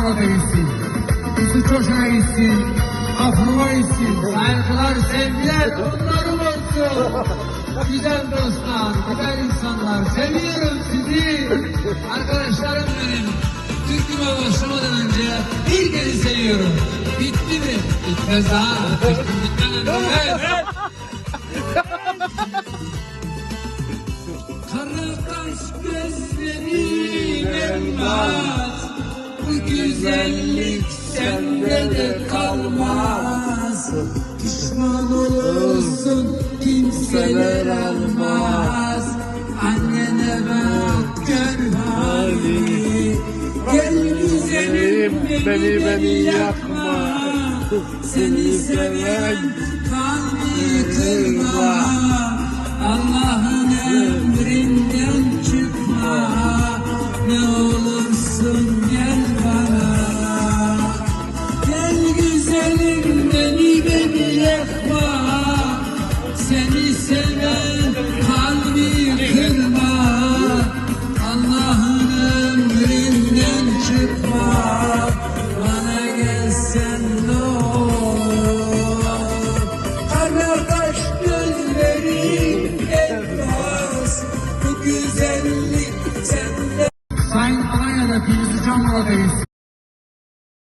Murat'a gitsin. Yusuf Çoşan'a gitsin. Afrova gitsin. Saygılar, sevgiler onların olsun. Güzel dostlar, güzel insanlar. Seviyorum sizi. Arkadaşlarım benim. Türküme başlamadan önce bir kez seviyorum. Bitti mi? Bitmez daha. Bitmez. Evet. Kara kaş gözlerin elmas Bu güzellik sende de kalmaz. Pişman olursun kimseler almaz. Annene bak gör halini Gel güzelim beni beni yakma. Seni seven kalbi kırma. Allah'ın emrinden çıkma. Ne olursun çıkma Bana gelsen ne olur Kara kaş gözlerin elmas Bu güzellik sende Sayın Alanya'da Filiz Can gitsin.